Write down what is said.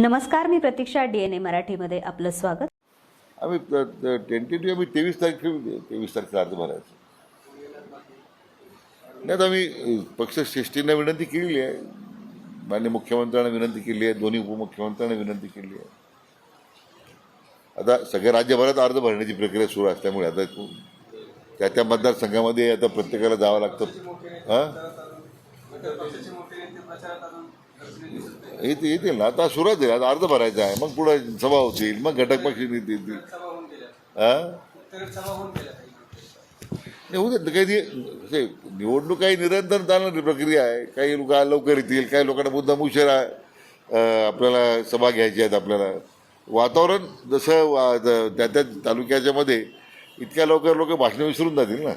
नमस्कार मी प्रतीक्षा D N A मराठीमध्ये आपलं स्वागत. आम्ही टेंटेटिव्ह आम्ही तेवीस तारीख तेवीस तारखेला अर्ज भरायचं. नाही तर आम्ही पक्षश्रेष्ठींना विनंती केलेली आहे. मान्य मुख्यमंत्र्यांना विनंती केली आहे. दोन्ही उपमुख्यमंत्र्यांना विनंती केली आहे. आता सगळ्या राज्यभरात अर्ज भरण्याची प्रक्रिया सुरू असल्यामुळे आता त्या त्या मतदारसंघामध्ये आता प्रत्येकाला जावं लागतं. हां? येते येतील ना आता सुरुवात आहे आता अर्ज भरायचा आहे. मग पुढे सभा होतील. मग घटक पक्ष नेते येतील. हा नाही होऊ देत काही निवडणूक काही निरंतर चालणारी प्रक्रिया आहे. काही लोक लवकर येतील. काही लोकांना मुद्दाम उशिरा आपल्याला सभा घ्यायची आहेत आपल्याला. वातावरण जसं त्या त्या तालुक्याच्या मध्ये इतक्या लवकर लोक भाषणं विसरून जातील ना.